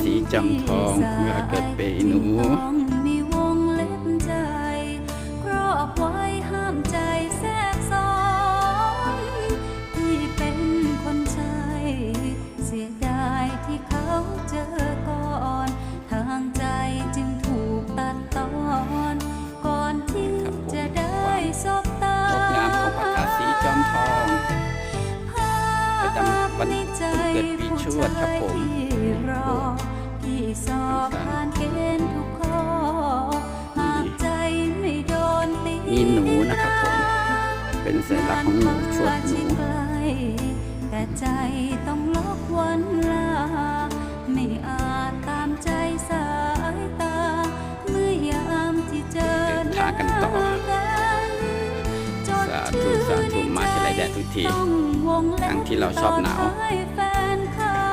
สีจำทองเมื่อเกิดเปหนู วันเกิดปีชวดครับผมที่สอบผ่านเกณฑ์ทุกข้อหากใจไม่โดนตีมีหนูนะครับผม เป็นสัญลักษณ์ของหนูชวดหนูแต่ใจต้องล็อกวันลา ไม่อาจตามใจสายตา เมื่อยามที่เจอเดินทากันต่อกันจน แดดทุกทีต้องวงเล็บทั้งที่เราชอบหนาวให้แฟ